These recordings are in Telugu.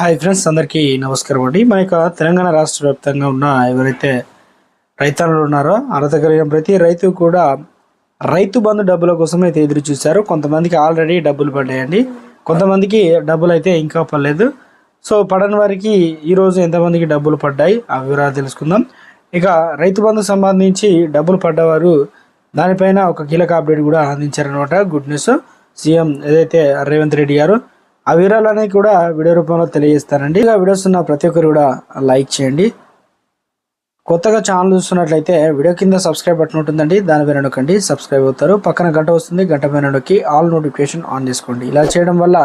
హాయ్ ఫ్రెండ్స్ అందరికీ నమస్కారం అండి. మన యొక్క తెలంగాణ రాష్ట్ర వ్యాప్తంగా ఉన్న ఎవరైతే రైతన్నులు ఉన్నారో అర్హత కలిగిన ప్రతి రైతు కూడా రైతు బంధు డబ్బుల కోసం అయితే ఎదురు చూశారు. కొంతమందికి ఆల్రెడీ డబ్బులు పడ్డాయండి. కొంతమందికి డబ్బులు అయితే ఇంకా పడలేదు. సో పడని వారికి ఈరోజు ఎంతమందికి డబ్బులు పడ్డాయి? ఆ వివరాలు తెలుసుకుందాం. ఇక రైతు బంధు సంబంధించి డబ్బులు పడ్డవారు దానిపైన ఒక కీలక అప్డేట్ కూడా అందించారనమాట గుడ్ న్యూస్. సీఎం ఏదైతే రేవంత్ రెడ్డి గారు ఆ వివరాలన్నీ కూడా వీడియో రూపంలో తెలియజేస్తానండి. ఇలా వీడియోస్ ఉన్న ప్రతి ఒక్కరు కూడా లైక్ చేయండి. కొత్తగా ఛానల్ చూస్తున్నట్లయితే వీడియో కింద సబ్స్క్రైబ్ బటన్ ఉంటుందండి. దాని పైన నొక్కండి. సబ్స్క్రైబ్ అవుతారు. పక్కన గంట వస్తుంది. గంట పైన నొక్కి ఆల్ నోటిఫికేషన్ ఆన్ చేసుకోండి. ఇలా చేయడం వల్ల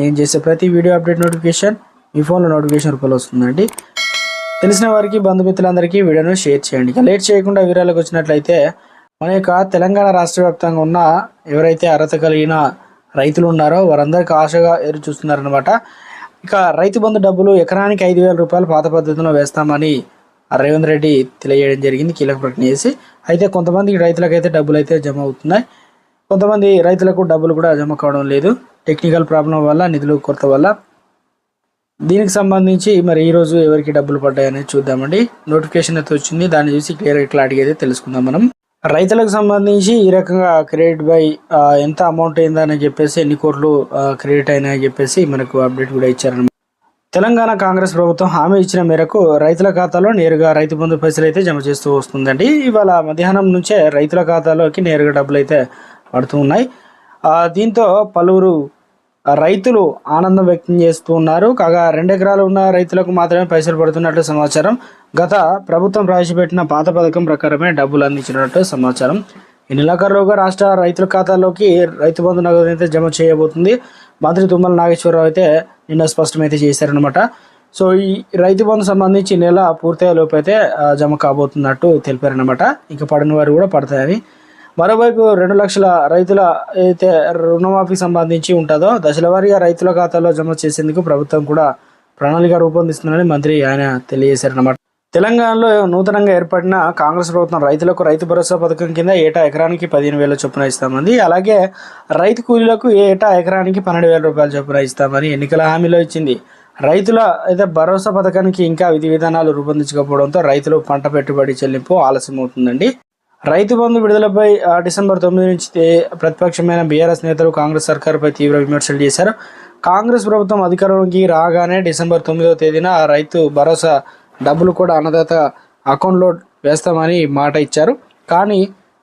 నేను చేసే ప్రతి వీడియో అప్డేట్ నోటిఫికేషన్ మీ ఫోన్లో నోటిఫికేషన్ రూపంలో వస్తుందండి. తెలిసిన వారికి బంధుమిత్రులందరికీ వీడియోను షేర్ చేయండి. లేట్ చేయకుండా వివరాలకు వచ్చినట్లయితే మన యొక్క తెలంగాణ రాష్ట్ర వ్యాప్తంగా ఉన్న ఎవరైతే అర్హత కలిగిన రైతులు ఉన్నారో వారందరికీ ఆశగా ఎదురు చూస్తున్నారనమాట ఇక రైతు బంధు డబ్బులు ఎకరానికి ఐదు వేల రూపాయలు పాత పద్ధతిలో వేస్తామని రేవంత్ రెడ్డి తెలియజేయడం జరిగింది. కీలక ప్రకటన చేసి అయితే కొంతమంది రైతులకైతే డబ్బులు అయితే జమ అవుతున్నాయి. కొంతమంది రైతులకు డబ్బులు కూడా జమ కావడం లేదు. టెక్నికల్ ప్రాబ్లం వల్ల నిధులు కొరత వల్ల. దీనికి సంబంధించి మరి ఈరోజు ఎవరికి డబ్బులు పడ్డాయనేది చూద్దామండి. నోటిఫికేషన్ అయితే వచ్చింది. దాన్ని చూసి క్లియర్ క్లారిటీ అయితే తెలుసుకుందాం మనం. రైతులకు సంబంధించి ఈ రకంగా క్రెడిట్ బై ఎంత అమౌంట్ అయిందని చెప్పేసి ఎన్ని కోట్లు క్రెడిట్ అయినాయని చెప్పేసి మనకు అప్డేట్ కూడా ఇచ్చారనమాట తెలంగాణ కాంగ్రెస్ ప్రభుత్వం హామీ ఇచ్చిన మేరకు రైతుల ఖాతాలో నేరుగా రైతు బంధు పైసలు అయితే జమ చేస్తూ వస్తుందండి. ఇవాళ మధ్యాహ్నం నుంచే రైతుల ఖాతాలోకి నేరుగా డబ్బులు అయితే పడుతూ ఉన్నాయి. దీంతో పలువురు రైతులు ఆనందం వ్యక్తం చేస్తూ ఉన్నారు. కాగా రెండు ఎకరాలు ఉన్న రైతులకు మాత్రమే పైసలు పడుతున్నట్లు సమాచారం. గత ప్రభుత్వం ప్రవేశపెట్టిన పాత పథకం ప్రకారమే డబ్బులు అందించినట్టు సమాచారం. ఈ నెలాఖరులోగా రాష్ట్ర రైతుల ఖాతాలోకి రైతు బంధు నగదు అయితే జమ చేయబోతుంది. మంత్రి తుమ్మల నాగేశ్వరరావు అయితే నిన్న స్పష్టమైతే చేశారనమాట సో ఈ రైతు బంధు సంబంధించి నెల పూర్తయ్యే లోపు అయితే జమ కాబోతున్నట్టు తెలిపారనమాట ఇంకా పడిన వారు కూడా పడతాయని మరోవైపు రెండు లక్షల రైతుల అయితే రుణమాఫీ సంబంధించి ఉంటుందో దశలవారీగా రైతుల ఖాతాలో జమ చేసేందుకు ప్రభుత్వం కూడా ప్రణాళిక రూపొందిస్తుందని మంత్రి ఆయన తెలియజేశారన్నమాట. తెలంగాణలో నూతనంగా ఏర్పడిన కాంగ్రెస్ ప్రభుత్వం రైతులకు రైతు భరోసా పథకం కింద ఏటా ఎకరానికి పదిహేను వేల చొప్పున ఇస్తామంది. అలాగే రైతు కూలీలకు ఏటా ఎకరానికి పన్నెండు వేల రూపాయల చొప్పున ఇస్తామని ఎన్నికల హామీలో ఇచ్చింది. రైతుల అయితే భరోసా పథకానికి ఇంకా విధి విధానాలు రూపొందించకపోవడంతో రైతులు పంట పెట్టుబడి చెల్లింపు ఆలస్యం అవుతుందండి రైతు బంధు విడుదలపై డిసెంబర్ తొమ్మిది నుంచి ప్రతిపక్షమైన బీఆర్ఎస్ నేతలు కాంగ్రెస్ సర్కార్పై తీవ్ర విమర్శలు చేశారు. కాంగ్రెస్ ప్రభుత్వం అధికారంలోకి రాగానే డిసెంబర్ తొమ్మిదవ తేదీన రైతు భరోసా డబ్బులు కూడా అన్నదాత అకౌంట్లో వేస్తామని మాట ఇచ్చారు. కానీ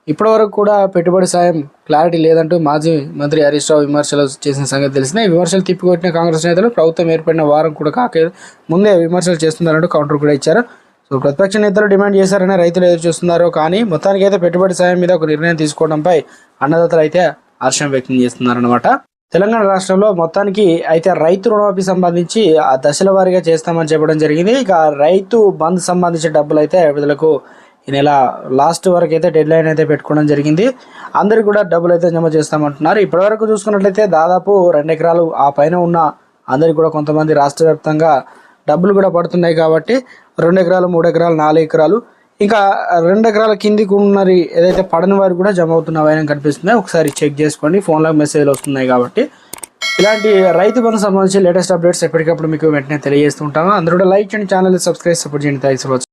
ఇప్పటివరకు కూడా పెట్టుబడి సాయం క్లారిటీ లేదంటూ మాజీ మంత్రి హరీష్ రావు విమర్శలు చేసిన సంగతి తెలిసిన విమర్శలు తిప్పికొట్టిన కాంగ్రెస్ నేతలు ప్రభుత్వం ఏర్పడిన వారం కూడా కాక ముందే విమర్శలు చేస్తున్నారంటూ కౌంటర్ కూడా ఇచ్చారు. సో ప్రతిపక్ష నేతలు డిమాండ్ చేశారని రైతులు ఎదురు చూస్తున్నారు. కానీ మొత్తానికి అయితే పెట్టుబడి సాయం మీద ఒక నిర్ణయం తీసుకోవడంపై అన్నదాతలు అయితే హర్షం వ్యక్తం చేస్తున్నారనమాట తెలంగాణ రాష్ట్రంలో మొత్తానికి అయితే రైతు రుణమాఫీ సంబంధించి ఆ దశల వారీగా చేస్తామని చెప్పడం జరిగింది. ఇక రైతు బంద్ సంబంధించిన డబ్బులు అయితే విడుదలకు ఈ నెల లాస్ట్ వరకు అయితే డెడ్ లైన్ అయితే పెట్టుకోవడం జరిగింది. అందరు కూడా డబ్బులు అయితే జమ చేస్తామంటున్నారు. ఇప్పటివరకు చూసుకున్నట్లయితే దాదాపు రెండు ఎకరాలు ఆ పైన ఉన్న అందరికి కూడా కొంతమంది రాష్ట్ర వ్యాప్తంగా డబ్బులు కూడా పడుతున్నాయి కాబట్టి రెండు ఎకరాలు మూడు ఎకరాలు నాలుగు ఎకరాలు. ఇంకా రెండు ఎకరాల కిందికి ఉన్నది ఏదైతే పడని వారు కూడా జమ అవుతున్న వైనం కనిపిస్తుంది. ఒకసారి చెక్ చేసుకోండి. ఫోన్లో మెసేజ్లు వస్తున్నాయి కాబట్టి. ఇలాంటి రైతు బంధు సంబంధించి లేటెస్ట్ అప్డేట్స్ ఎప్పటికప్పుడు మీకు వెంటనే తెలియజేస్తుంటాను అందరూ లైక్ చేయండి ఛానల్ సబ్స్క్రైబ్ సపోర్ట్ చేయండి. Thanks for